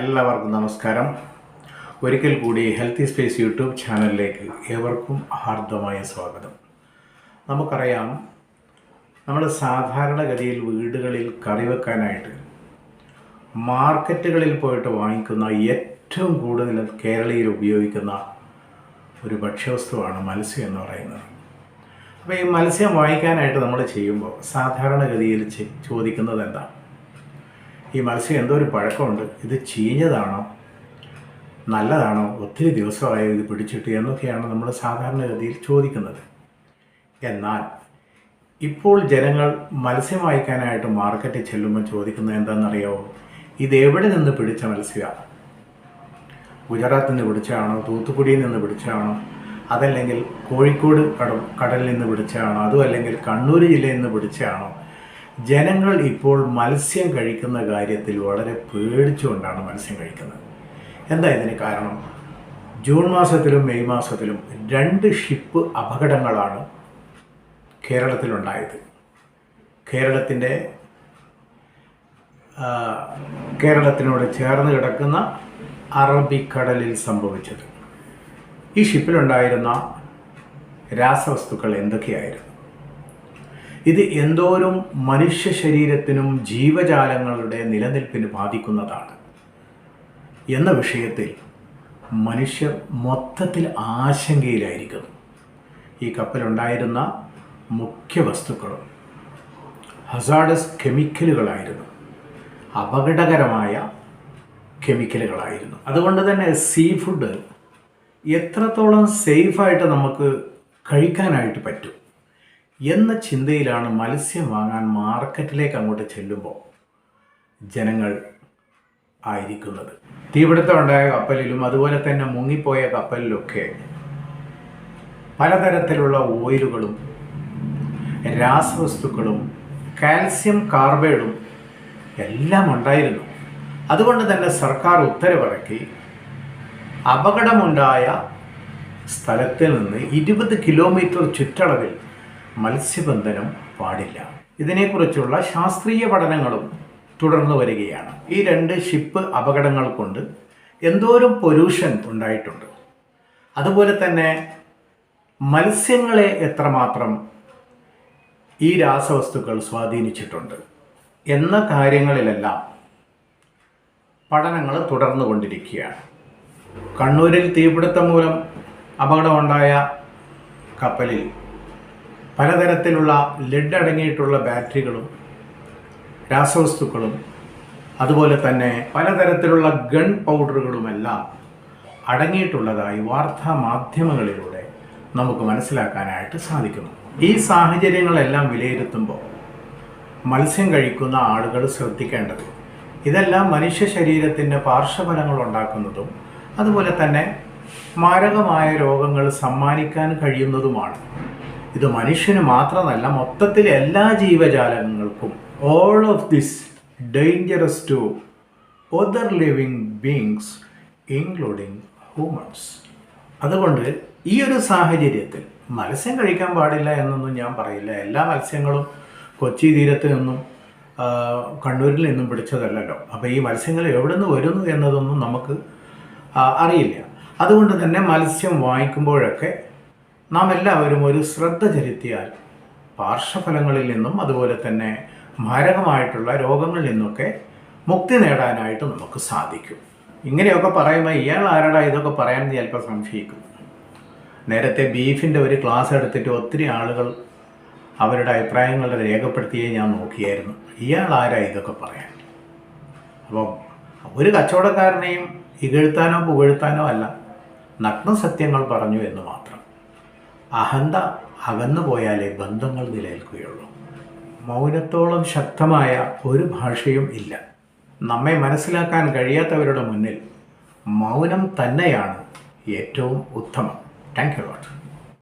എല്ലാവർക്കും നമസ്കാരം. ഒരിക്കൽ കൂടി ഹെൽത്തി സ്പേസ് യൂട്യൂബ് ചാനലിലേക്ക് ഏവർക്കും ഹാർദമായ സ്വാഗതം. നമുക്കറിയാം നമ്മൾ സാധാരണഗതിയിൽ വീടുകളിൽ കറി വെക്കാനായിട്ട് മാർക്കറ്റുകളിൽ പോയിട്ട് വാങ്ങിക്കുന്ന ഏറ്റവും കൂടുതൽ കേരളീയർ ഉപയോഗിക്കുന്ന ഒരു ഭക്ഷ്യവസ്തുവാണ് മത്സ്യം എന്ന് പറയുന്നത്. അപ്പോൾ ഈ മത്സ്യം വാങ്ങിക്കാനായിട്ട് നമ്മൾ ചെയ്യുമ്പോൾ സാധാരണഗതിയിൽ ചോദിക്കുന്നത് എന്താ ഈ മത്സ്യം എന്തോ ഒരു പഴക്കമുണ്ട്. ഇത് ചീഞ്ഞതാണോ? നല്ലതാണോ? ഒത്തിരി ദിവസമായോ ഇത് പിടിച്ചിട്ട് എന്നൊക്കെയാണ് നമ്മൾ സാധാരണഗതിയിൽ ചോദിക്കുന്നത്. എന്നാൽ ഇപ്പോൾ ജനങ്ങൾ മത്സ്യം വാങ്ങിക്കാനായിട്ട് മാർക്കറ്റിൽ ചെല്ലുമ്പോൾ ചോദിക്കുന്നത് എന്താണെന്നറിയാമോ ഇത് എവിടെ നിന്ന് പിടിച്ച മത്സ്യമാണ് ഗുജറാത്തിൽ നിന്ന് പിടിച്ചതാണോ? തൂത്തുക്കുടിയിൽ നിന്ന് പിടിച്ചതാണോ? അതല്ലെങ്കിൽ കോഴിക്കോട് കടൽ കടലിൽ നിന്ന് പിടിച്ചതാണോ? അതും അല്ലെങ്കിൽ കണ്ണൂർ ജില്ലയിൽ നിന്ന് പിടിച്ചതാണോ? ജനങ്ങൾ ഇപ്പോൾ മത്സ്യം കഴിക്കുന്ന കാര്യത്തിൽ വളരെ പേടിച്ചുകൊണ്ടാണ് മത്സ്യം കഴിക്കുന്നത്. എന്താ ഇതിന് കാരണം? ജൂൺ മാസത്തിലും മെയ് മാസത്തിലും രണ്ട് ഷിപ്പ് അപകടങ്ങളാണ് കേരളത്തിലുണ്ടായത്. കേരളത്തിന്റെ കേരളത്തിനോട് ചേർന്ന് കിടക്കുന്ന അറബിക്കടലിൽ സംഭവിച്ചത്. ഈ ഷിപ്പിലുണ്ടായിരുന്ന രാസവസ്തുക്കൾ എന്തൊക്കെയായിരുന്നു? ഇത് എന്തോരം മനുഷ്യ ശരീരത്തിനും ജീവജാലങ്ങളുടെ നിലനിൽപ്പിന് ബാധിക്കുന്നതാണ്. എന്ന വിഷയത്തിൽ മനുഷ്യർ മൊത്തത്തിൽ ആശങ്കയിലായിരിക്കുന്നു. ഈ കപ്പലുണ്ടായിരുന്ന മുഖ്യ വസ്തുക്കളും ഹസാഡസ് കെമിക്കലുകളായിരുന്നു അപകടകരമായ കെമിക്കലുകളായിരുന്നു അതുകൊണ്ട് തന്നെ സീ ഫുഡ് എത്രത്തോളം സേഫായിട്ട് നമുക്ക് കഴിക്കാനായിട്ട് പറ്റും? എന്ന ചിന്തയിലാണ് മത്സ്യം വാങ്ങാൻ മാർക്കറ്റിലേക്ക് അങ്ങോട്ട് ചെല്ലുമ്പോൾ ജനങ്ങൾ ആയിരിക്കുന്നത്. തീപിടുത്തം ഉണ്ടായ കപ്പലിലും അതുപോലെ തന്നെ മുങ്ങിപ്പോയ കപ്പലിലൊക്കെ പലതരത്തിലുള്ള ഓയിലുകളും രാസവസ്തുക്കളും കാൽസ്യം കാർബൈഡും എല്ലാം ഉണ്ടായിരുന്നു. അതുകൊണ്ട് തന്നെ സർക്കാർ ഉത്തരവിറക്കി അപകടമുണ്ടായ സ്ഥലത്തിൽ നിന്ന് ഇരുപത് കിലോമീറ്റർ ചുറ്റളവിൽ മത്സ്യബന്ധനം പാടില്ല. ഇതിനെക്കുറിച്ചുള്ള ശാസ്ത്രീയ പഠനങ്ങളും തുടർന്നു വരികയാണ്. ഈ രണ്ട് ഷിപ്പ് അപകടങ്ങൾ കൊണ്ട് എന്തോരം പൊല്യൂഷൻ ഉണ്ടായിട്ടുണ്ട്. അതുപോലെ തന്നെ മത്സ്യങ്ങളെ എത്രമാത്രം ഈ രാസവസ്തുക്കൾ സ്വാധീനിച്ചിട്ടുണ്ട് എന്ന കാര്യങ്ങളിലെല്ലാം പഠനങ്ങൾ തുടർന്നു കൊണ്ടിരിക്കുകയാണ്. കണ്ണൂരിൽ തീപിടുത്തം മൂലം അപകടമുണ്ടായ കപ്പലിൽ പലതരത്തിലുള്ള ലെഡ് അടങ്ങിയിട്ടുള്ള ബാറ്ററികളും രാസവസ്തുക്കളും അതുപോലെ തന്നെ പലതരത്തിലുള്ള ഗൺ പൗഡറുകളുമെല്ലാം അടങ്ങിയിട്ടുള്ളതായി വാർത്താ മാധ്യമങ്ങളിലൂടെ നമുക്ക് മനസ്സിലാക്കാനായിട്ട് സാധിക്കുന്നു. ഈ സാഹചര്യങ്ങളെല്ലാം വിലയിരുത്തുമ്പോൾ മത്സ്യം കഴിക്കുന്ന ആളുകൾ ശ്രദ്ധിക്കേണ്ടത് ഇതെല്ലാം മനുഷ്യ ശരീരത്തിന്റെ പാർശ്വഫലങ്ങൾ ഉണ്ടാക്കുന്നതും അതുപോലെ തന്നെ മാരകമായ രോഗങ്ങൾ സമ്മാനിക്കാൻ കഴിയുന്നതുമാണ്. ഇത് മനുഷ്യന് മാത്രമല്ല മൊത്തത്തിൽ എല്ലാ ജീവജാലങ്ങൾക്കും all of this dangerous to other living beings including humans അതുകൊണ്ട് ഈ ഒരു സാഹചര്യത്തിൽ മത്സ്യം കഴിക്കാൻ പാടില്ല എന്നൊന്നും ഞാൻ പറയില്ല. എല്ലാ മത്സ്യങ്ങളും കൊച്ചി തീരത്ത് നിന്നും കണ്ണൂരിൽ നിന്നും പിടിച്ചതല്ലല്ലോ. അപ്പോൾ ഈ മത്സ്യങ്ങൾ എവിടെ നിന്ന് വരുന്നു എന്നതൊന്നും നമുക്ക് അറിയില്ല. അതുകൊണ്ട് തന്നെ മത്സ്യം വാങ്ങിക്കുമ്പോഴൊക്കെ നാം എല്ലാവരും ഒരു ശ്രദ്ധ ചെലുത്തിയാൽ പാർശ്വഫലങ്ങളിൽ നിന്നും അതുപോലെ തന്നെ മാരകമായിട്ടുള്ള രോഗങ്ങളിൽ നിന്നൊക്കെ മുക്തി നേടാനായിട്ട് നമുക്ക് സാധിക്കും. ഇങ്ങനെയൊക്കെ പറയുമ്പോൾ ഇയാൾ ആരാടാ? ഇതൊക്കെ പറയാൻ ചിലപ്പോൾ സംശയിക്കും. നേരത്തെ ബീഫിന്റെ ഒരു ക്ലാസ് എടുത്തിട്ട് ഒത്തിരി ആളുകൾ അവരുടെ അഭിപ്രായങ്ങൾ രേഖപ്പെടുത്തിയേ ഞാൻ നോക്കിയായിരുന്നു. ഇയാൾ ആരാ ഇതൊക്കെ പറയാൻ? അപ്പം ഒരു കച്ചവടക്കാരനെയും ഇകഴ്ത്താനോ പുകഴ്ത്താനോ അല്ല നഗ്നസത്യങ്ങൾ പറഞ്ഞു എന്ന് മാത്രം. അഹന്ത അകന്നു പോയാലേ ബന്ധങ്ങൾ നിലനിൽക്കുകയുള്ളൂ. മൗനത്തോളം ശക്തമായ ഒരു ഭാഷയും ഇല്ല. നമ്മെ മനസ്സിലാക്കാൻ കഴിയാത്തവരുടെ മുന്നിൽ മൗനം തന്നെയാണ് ഏറ്റവും ഉത്തമം. Thank you